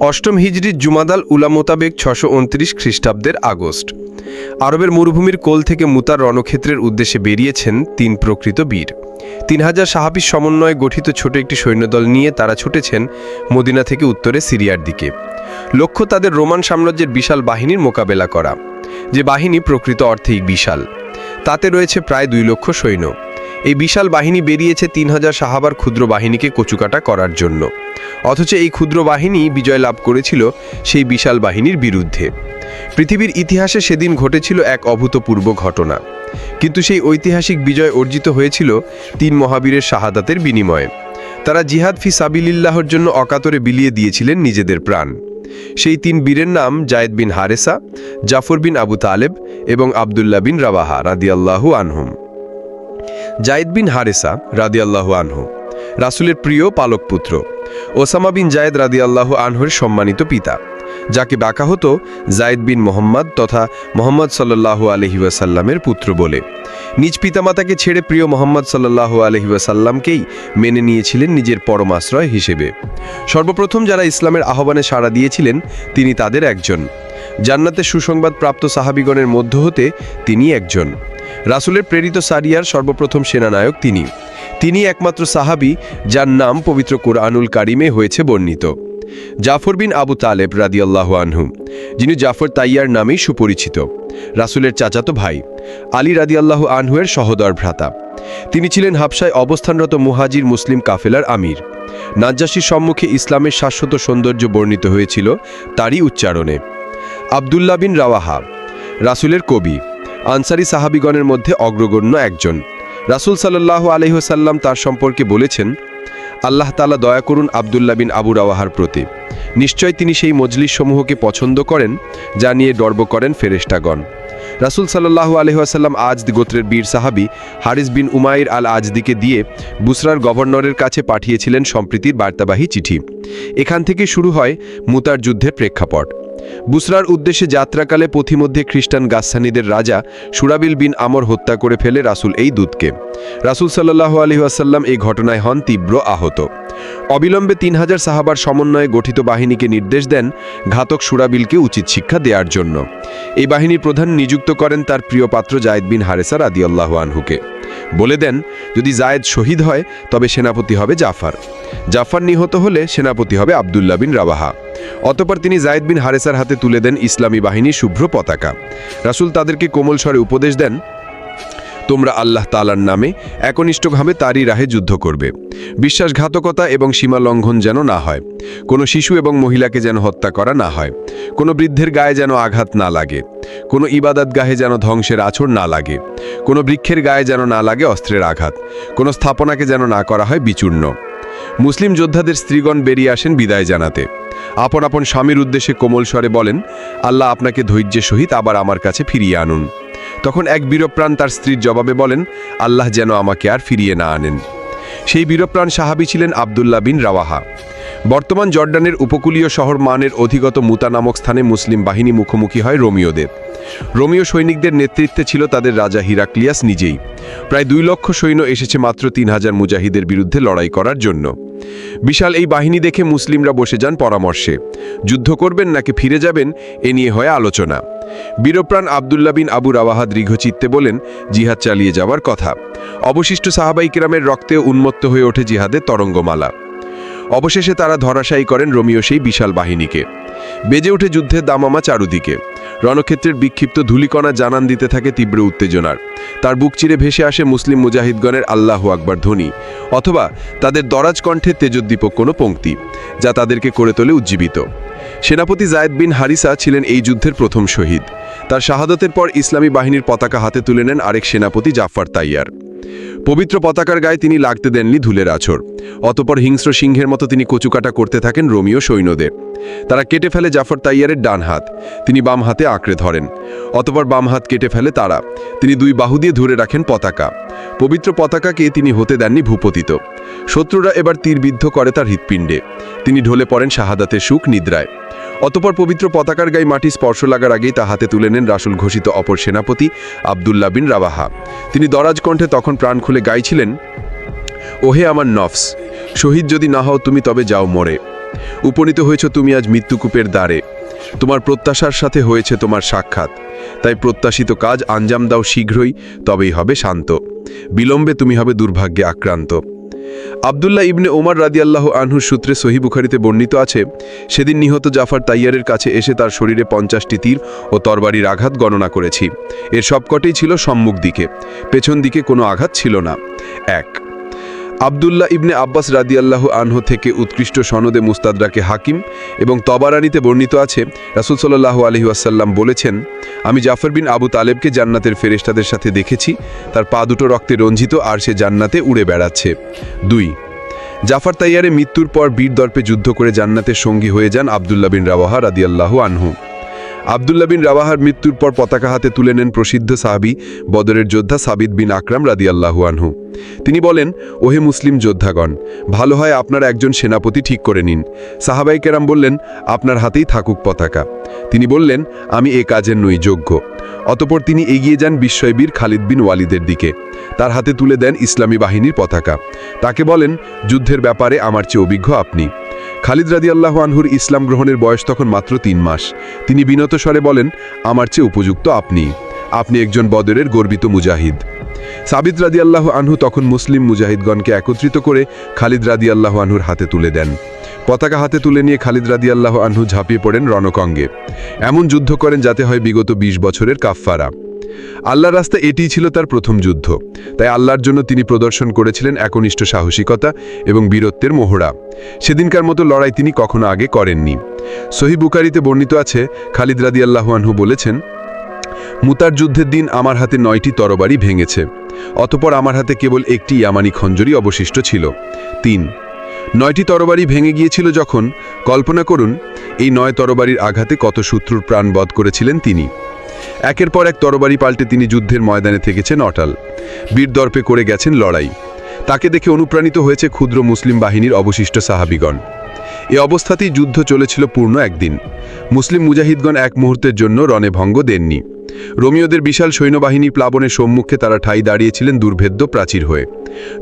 অষ্টম হিজরির জুমাদাল উলা মোতাবেক ছশো উনত্রিশ খ্রিস্টাব্দের আগস্ট। আরবের মরুভূমির কোল থেকে মুতার রণক্ষেত্রের উদ্দেশ্যে বেরিয়েছেন তিন প্রকৃত বীর। তিন হাজার সাহাবির সমন্বয়ে গঠিত ছোট একটি সৈন্যদল নিয়ে তারা ছুটেছেন মদিনা থেকে উত্তরে সিরিয়ার দিকে। লক্ষ্য তাদের রোমান সাম্রাজ্যের বিশাল বাহিনীর মোকাবেলা করা। যে বাহিনী প্রকৃত অর্থেই বিশাল। তাতে রয়েছে প্রায় দুই লক্ষ সৈন্য। এই বিশাল বাহিনী বেরিয়েছে তিন হাজার সাহাবার ক্ষুদ্র বাহিনীকে কচুকাটা করার জন্য। অথচ এই ক্ষুদ্র বাহিনী বিজয় লাভ করেছিল সেই বিশাল বাহিনীর বিরুদ্ধে। পৃথিবীর ইতিহাসে সেদিন ঘটেছিল এক অভূতপূর্ব ঘটনা। কিন্তু সেই ঐতিহাসিক বিজয় অর্জিত হয়েছিল তিন মহাবীরের শাহাদাতের বিনিময়ে। তারা জিহাদ ফি সাবিলিল্লাহর জন্য অকাতরে বিলিয়ে দিয়েছিলেন নিজেদের প্রাণ। সেই তিন বীরের নাম জায়েদ বিন হারেসা, জাফর বিন আবু তালেব এবং আবদুল্লাহ বিন রাবাহা রাদিয়াল্লাহু আনহুম। জায়েদ বিন হারেসা রাদিয়াল্লাহু আনহু, রাসূলের প্রিয় পালক পুত্র ওসামা বিন জায়েদ রাদিয়াল্লাহু আনহুর সম্মানিত পিতা, যাকে ডাকা হতো জায়েদ বিন মোহাম্মদ তথা মোহাম্মদ সাল্লাল্লাহু আলহি ওয়াসাল্লামের পুত্র বলে। নিজ পিতামাতাকে ছেড়ে প্রিয় মোহাম্মদ সাল্লাল্লাহু আলহি ওয়াসাল্লামকেই মেনে নিয়েছিলেন নিজের পরমাশ্রয় হিসেবে। সর্বপ্রথম যারা ইসলামের আহ্বানে সাড়া দিয়েছিলেন, তিনি তাদের একজন। জান্নাতের সুসংবাদ প্রাপ্ত সাহাবিগণের মধ্য হতে তিনি একজন। রাসূলের প্রেরিত সারিয়ার সর্বপ্রথম সেনানায়ক তিনি। তিনি একমাত্র সাহাবি, যার নাম পবিত্র কোরআনুল কারিমে হয়েছে বর্ণিত। জাফর বিন আবু তালেব রাদিয়াল্লাহু আনহু, যিনি জাফর তাইয়ার নামেই সুপরিচিত। রাসূলের চাচাতো ভাই, আলী রাদিয়াল্লাহু আনহুয়ের সহদর ভ্রাতা। তিনি ছিলেন হাবসায় অবস্থানরত মুহাজির মুসলিম কাফেলার আমির। নাজ্জাসীর সম্মুখে ইসলামের শাশ্বত সৌন্দর্য বর্ণিত হয়েছিল তারই উচ্চারণে। আবদুল্লাহ বিন রাওয়াহা, রাসূলের কবি, আনসারি সাহাবিগণের মধ্যে অগ্রগণ্য একজন। রাসূল সাল্লাল্লাহু আলহিহসাল্লাম তার সম্পর্কে বলেছেন, আল্লাহ তালা দয়া করুন আবদুল্লাহ বিন আবু রাওয়াহার প্রতি। নিশ্চয় তিনি সেই মজলিস সমূহকে পছন্দ করেন, যা নিয়ে গর্ব করেন ফেরেশতাগণ। রাসূল সাল্লাল্লাহু আলহিহাসাল্লাম আজ গোত্রের বীর সাহাবি হারিস বিন উমাইর আল আজদিকে দিয়ে বুসরার গভর্নরের কাছে পাঠিয়েছিলেন সম্প্রীতির বার্তাবাহী চিঠি। এখান থেকে শুরু হয় মুতার যুদ্ধের প্রেক্ষাপট। বুসরার উদ্দেশ্যে যাত্রাকালে পথিমধ্যে খ্রিস্টান গাসানিদের রাজা সুরাবিল বিন আমর হত্যা করে ফেলে রাসূল এই দূতকে। রাসূল সাল্লাহ আলহিহাসাল্লাম এই ঘটনায় হন তীব্র আহত। অবিলম্বে তিন হাজার সাহাবার সমন্বয়ে গঠিত বাহিনীকে নির্দেশ দেন ঘাতক সুরাবিলকে উচিত শিক্ষা দেওয়ার জন্য। এই বাহিনীর প্রধান নিযুক্ত করেন তার প্রিয় পাত্র জায়েদ বিন হারেসা রাদিয়াল্লাহু আনহুকে। বলে দেন, যদি জায়েদ শহীদ হয়, তবে সেনাপতি হবে জাফার। জাফর নিহত হলে সেনাপতি হবে আবদুল্লাহ বিন রাবাহা অতপর তিনি জায়েদ বিন হারেসার হাতে তুলে দেন ইসলামী বাহিনীর শুভ্র পতাকা। রাসূল তাদেরকে কোমল স্বরে উপদেশ দেন, তোমরা আল্লাহ তালার নামে একনিষ্ঠভাবে তারই রাহে যুদ্ধ করবে। বিশ্বাসঘাতকতা এবং সীমা লঙ্ঘন যেন না হয়, কোনো শিশু এবং মহিলাকে যেন হত্যা করা না হয়, কোনো বৃদ্ধের গায়ে যেন আঘাত না লাগে, কোনো ইবাদত গাহে যেন ধ্বংসের আছর না লাগে, কোনো বৃক্ষের গায়ে যেন না লাগে অস্ত্রের আঘাত, কোনো স্থাপনাকে যেন না করা হয় বিচূর্ণ। মুসলিম যোদ্ধাদের স্ত্রীগণ বেরিয়ে আসেন বিদায় জানাতে। আপন আপন স্বামীর উদ্দেশ্যে কোমল স্বরে বলেন, আল্লাহ আপনাকে ধৈর্যের সহিত আবার আমার কাছে ফিরিয়ে আনুন। তখন এক বীরপ্রাণ তার স্ত্রীর জবাবে বলেন, আল্লাহ যেন আমাকে আর ফিরিয়ে না আনেন। সেই বীরপ্রাণ সাহাবি ছিলেন আবদুল্লাহ বিন রাওয়াহা। বর্তমান জর্ডানের উপকূলীয় শহর মানের অধিগত মুতা নামক স্থানে মুসলিম বাহিনী মুখোমুখি হয় রোমিওদের রোমিও সৈনিকদের নেতৃত্বে ছিল তাদের রাজা হিরাক্লিয়াস নিজেই। প্রায় দুই লক্ষ সৈন্য এসেছে মাত্র তিন হাজার মুজাহিদের বিরুদ্ধে লড়াই করার জন্য। বিশাল এই বাহিনী দেখে মুসলিমরা বসে যান পরামর্শে। যুদ্ধ করবেন নাকি ফিরে যাবেন, এ নিয়ে হয় আলোচনা। বীরপ্রাণ আবদুল্লা বিন আবু রাওয়াহা দীর্ঘচিত্তে বলেন, জিহাদ চালিয়ে যাওয়ার কথা। অবশিষ্ট সাহাবাই কিরামের রক্তে উন্মত্ত হয়ে ওঠে জিহাদের তরঙ্গমালা। অবশেষে তারা ধরাশায়ী করেন রোমিও সেই বিশাল বাহিনীকে। বেজে ওঠে যুদ্ধের দামামা চারুদিকে। রণক্ষেত্রের বিক্ষিপ্ত ধুলিকণা জানান দিতে থাকে তীব্র উত্তেজনার। তার বুক চিরে ভেসে আসে মুসলিম মুজাহিদগণের আল্লাহ আকবর ধ্বনি, অথবা তাদের দরাজ কণ্ঠে তেজোদ্দীপক কোনো পঙ্ক্তি, যা তাদেরকে করে তোলে উজ্জীবিত। সেনাপতি জায়দ বিন হারিসা ছিলেন এই যুদ্ধের প্রথম শহীদ। তার শাহাদতের পর ইসলামী বাহিনীর পতাকা হাতে তুলে নেন আরেক সেনাপতি জাফর তাইয়ার। পবিত্র পতাকার গায়ে তিনি লাগতে দেননি ধুলের আছর। অতপর হিংস্র সিংহের মতো তিনি কচুকাটা করতে থাকেন রোমিও সৈন্যদের। তারা কেটে ফেলে জাফর তাইয়ারের ডান হাত। তিনি বাম হাতে আঁকড়ে ধরেন। অতপর বাম হাত কেটে ফেলে তারা। তিনি দুই বাহু দিয়ে ধরে রাখেন পতাকা। পবিত্র পতাকাকে তিনি হতে দেননি ভূপতিত। শত্রুরা এবার তীরবিদ্ধ করে তার হৃৎপিণ্ডে। তিনি ঢলে পড়েন শাহাদাতের সুখ নিদ্রায়। অতপর পবিত্র পতাকার গায়ে মাটি স্পর্শ লাগার আগেই তা হাতে তুলে নেন রাসুল ঘোষিত অপর সেনাপতি আবদুল্লাহ বিন রাবাহা। তিনি দরাজ কণ্ঠে তখন প্রাণ খুলে গাইছিলেন, ওহে আমার নফস, শহীদ যদি না হও তুমি তবে যাও মরে। উপনীত হয়েছ তুমি আজ মৃত্যুকূপের দ্বারে। তোমার প্রত্যাশার সাথে হয়েছে তোমার সাক্ষাৎ। তাই প্রত্যাশিত কাজ আঞ্জাম দাও শীঘ্রই, তবেই হবে শান্ত। বিলম্বে তুমি হবে দুর্ভাগ্যে আক্রান্ত। আবদুল্লাহ ইবনে ওমর রাদিয়াল্লাহ আনহুর সূত্রে সহি বুখারিতে বর্ণিত আছে, সেদিন নিহত জাফার তাইয়ারের কাছে এসে তার শরীরে পঞ্চাশটি তীর ও তরবারির আঘাত গণনা করেছি। এর সবকটেই ছিল সম্মুখ দিকে। পেছন দিকে কোনো আঘাত ছিল না। এক আবদুল্লাহ ইবনে আব্বাস রাদিয়াল্লাহু আনহু থেকে উৎকৃষ্ট সনদে মুস্তাদরাকে হাকিম এবং তবারানিতে বর্ণিত আছে, রাসুল সাল্লাহু আলহি আসাল্লাম বলেছেন, আমি জাফর বিন আবু তালেবকে জান্নাতের ফেরেশতাদের সাথে দেখেছি, তার পা দুটো রক্তে রঞ্জিত আর সে জান্নাতে উড়ে বেড়াচ্ছে। দুই, জাফর তাইয়ারে মৃত্যুর পর বীর দর্পে যুদ্ধ করে জান্নাতের সঙ্গী হয়ে যান আবদুল্লাহ বিন রাওয়াহা রাদিয়াল্লাহু আনহু। আবদুল্লাহ বিন রাওয়াহার মৃত্যুর পর পতাকা হাতে তুলে নেন প্রসিদ্ধ সাহাবি, বদরের যোদ্ধা সাবিদ বিন আকরাম রাদিয়াল্লাহু আনহু। তিনি বলেন, ওহে মুসলিম যোদ্ধাগণ, ভালো হয় আপনার একজন সেনাপতি ঠিক করে নিন। সাহাবাই কেরাম বললেন, আপনার হাতেই থাকুক পতাকা। তিনি বললেন, আমি এ কাজের নই যোগ্য। অতপর তিনি এগিয়ে যান বিস্ময়বীর খালিদ বিন ওয়ালিদের দিকে। তার হাতে তুলে দেন ইসলামী বাহিনীর পতাকা। তাকে বলেন, যুদ্ধের ব্যাপারে আমার চেয়ে অভিজ্ঞ আপনি। খালিদ রাদিয়াল্লাহ আনহুর ইসলাম গ্রহণের বয়স তখন মাত্র তিন মাস। তিনি বিনত স্বরে বলেন, আমার চেয়ে উপযুক্ত আপনি। আপনি একজন বদরের গর্বিত মুজাহিদ। সাবিদ রাদিয়াল্লাহ আনহু তখন মুসলিম মুজাহিদগণকে একত্রিত করে খালিদ রাদিয়াল্লাহ আনহুর হাতে তুলে দেন। পতাকা হাতে তুলে নিয়ে খালিদ রাদিয়াল্লাহ আনহু ঝাঁপিয়ে পড়েন রণকঙ্গে। এমন যুদ্ধ করেন যাতে হয় বিগত ২০ বছরের কাফফারা। আল্লাহর রাস্তা এটিই ছিল তার প্রথম যুদ্ধ। তাই আল্লাহর জন্য তিনি প্রদর্শন করেছিলেন একনিষ্ঠ সাহসিকতা এবং বীরত্বের মোহরা। সেদিনকার মতো লড়াই তিনি কখনো আগে করেননি। সহি বুকারিতে বর্ণিত আছে, খালিদ রাদিয়াল্লাহু আনহু বলেছেন, মুতার যুদ্ধের দিন আমার হাতে নয়টি তরবারি ভেঙেছে, অতপর আমার হাতে কেবল একটি ইয়ামানি খঞ্জরি অবশিষ্ট ছিল। তিন, নয়টি তরবারি ভেঙে গিয়েছিল যখন, কল্পনা করুন, এই নয় তরবারির আঘাতে কত শত্রুর প্রাণ বধ করেছিলেন তিনি। একের পর এক তরবারি পাল্টে তিনি যুদ্ধের ময়দানে থেকেছেন অটাল। বীরদর্পে করে গেছেন লড়াই। তাকে দেখে অনুপ্রাণিত হয়েছে ক্ষুদ্র মুসলিম বাহিনীর অবশিষ্ট সাহাবিগণ। এ অবস্থাতেই যুদ্ধ চলেছিল পূর্ণ একদিন। মুসলিম মুজাহিদগণ এক মুহূর্তের জন্য রণে ভঙ্গ দেননি। রোমিওদের বিশাল সৈন্যবাহিনী প্লাবনের সম্মুখে তারা ঠাই দাঁড়িয়েছিলেন দুর্ভেদ্য প্রাচীর হয়ে।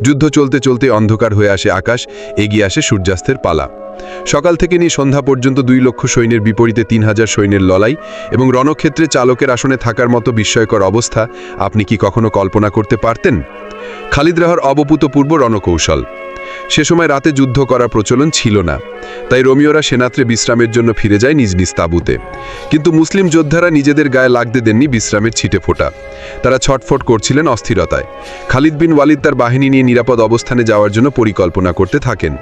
যুদ্ধ চলতে চলতে অন্ধকার হয়ে আসে আকাশ, এগিয়ে আসে সূর্যাস্তের পালা। সকাল থেকে নিয়ে সন্ধ্যা পর্যন্ত দুই লক্ষ সৈন্যের বিপরীতে তিন হাজার সৈন্যের লড়াই এবং রণক্ষেত্রে চালকের আসনে থাকার মতো বিস্ময়কর অবস্থা আপনি কি কখনো কল্পনা করতে পারতেন? খালিদ রাহার অবভূতপূর্ব রণকৌশল। সে সময় রাতে যুদ্ধ করার প্রচলন ছিল না। তাই রোমিওরা সেনাত্রে বিশ্রামের জন্য ফিরে যায় নিজ নিজ তাঁবুতে। কিন্তু মুসলিম যোদ্ধারা নিজেদের গায়ে লাগতে দেননি বিশ্রামের ছিটে ফোটা। তারা ছটফট করছিলেন অস্থিরতায়। খালিদ বিন ওয়ালিদ তার বাহিনী নিয়ে নিরাপদ অবস্থানে যাওয়ার জন্য পরিকল্পনা করতে থাকেন।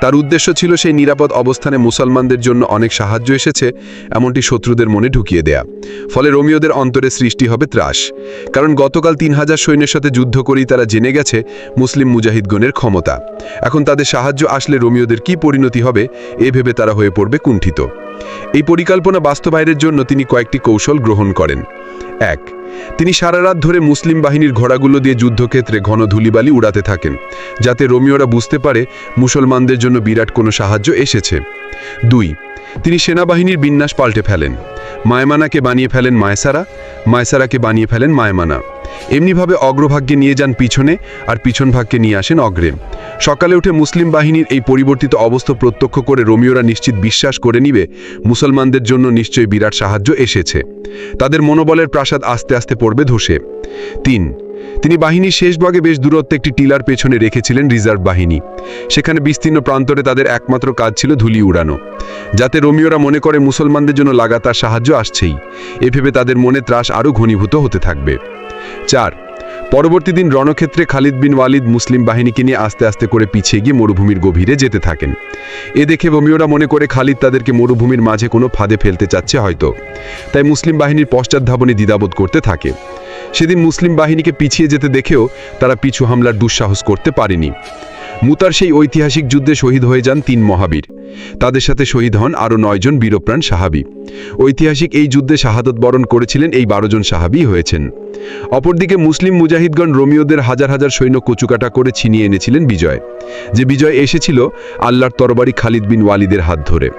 তার উদ্দেশ্য ছিল সেই নিরাপদ অবস্থানে মুসলমানদের জন্য অনেক সাহায্য এসেছে, এমনটি শত্রুদের মনে ঢুকিয়ে দেয়া। ফলে রোমিওদের অন্তরে সৃষ্টি হবে ত্রাস। কারণ গতকাল তিন হাজার সৈন্যের সাথে যুদ্ধ করেই তারা জেনে গেছে মুসলিম মুজাহিদগণের ক্ষমতা। এখন তাদের সাহায্য আসলে রোমিওদের কি পরিণতি হবে এ ভেবে তারা হয়ে পড়বে কুণ্ঠিত। এই পরিকল্পনা বাস্তবায়নের জন্য তিনি কয়েকটি কৌশল গ্রহণ করেন। এক, তিনি সারা রাত ধরে মুসলিম বাহিনীর ঘোড়াগুলো দিয়ে যুদ্ধক্ষেত্রে ঘন ধুলিবালি উড়াতে থাকেন, যাতে রোমিওরা বুঝতে পারে মুসলমানদের জন্য বিরাট কোনো সাহায্য এসেছে। দুই, তিনি সেনাবাহিনীর বিন্যাস পাল্টে ফেলেন। মায়মানাকে বানিয়ে ফেলেন মায়সারা, মায়সারাকে বানিয়ে ফেলেন মায়মানা। এমনিভাবে অগ্রভাগ্যে নিয়ে যান পিছনে আর পিছন ভাগকে নিয়ে আসেন অগ্রে সকালে উঠে মুসলিম বাহিনীর এই পরিবর্তিত অবস্থা প্রত্যক্ষ করে রোমিওরা নিশ্চিত বিশ্বাস করে নিবে, মুসলমানদের জন্য নিশ্চয়ই বিরাট সাহায্য এসেছে। তাদের মনোবলের প্রাসাদ আস্তে আস্তে পড়বে ধসে। তিন, তিনি বাহিনীর শেষ ভাগে বেশ দূরত্বে একটি টিলার পেছনে রেখেছিলেন রিজার্ভ বাহিনী। সেখানে বিস্তীর্ণ প্রান্তরে তাদের একমাত্র কাজ ছিল ধুলি উড়ানো। যাতে রোমিওরা মনে করে মুসলমানদের জন্য লাগাতার সাহায্য আসছেই। এ ভেবে তাদের মনে ত্রাস আরও ঘনীভূত হতে থাকবে। চার, পরবর্তী দিন রণক্ষেত্রে খালিদ বিন ওয়ালিদ মুসলিম বাহিনীকে নিয়ে আস্তে আস্তে করে পিছিয়ে গিয়ে মরুভূমির গভীরে যেতে থাকেন। এ দেখে বমিওরা মনে করে খালিদ তাদেরকে মরুভূমির মাঝে কোনো ফাঁদে ফেলতে চাচ্ছে হয়তো। তাই মুসলিম বাহিনীর পশ্চাৎধাবনে দ্বিধাবোধ করতে থাকে। সেদিন মুসলিম বাহিনীকে পিছিয়ে যেতে দেখেও তারা পিছু হামলার দুঃসাহস করতে পারেনি। মুতার সেই ঐতিহাসিক যুদ্ধে শহীদ হয়ে যান তিন মহাবীর। তাদের সাথে শহীদ হন আরও নয়জন বীরপ্রাণ সাহাবি। ঐতিহাসিক এই যুদ্ধে শাহাদত বরণ করেছিলেন এই বারো জন সাহাবি হয়েছেন। অপরদিকে মুসলিম মুজাহিদগণ রোমিওদের হাজার হাজার সৈন্য কচুকাটা করে ছিনিয়ে এনেছিলেন বিজয়। যে বিজয় এসেছিল আল্লাহর তরবারি খালিদ বিন ওয়ালিদের হাত ধরে।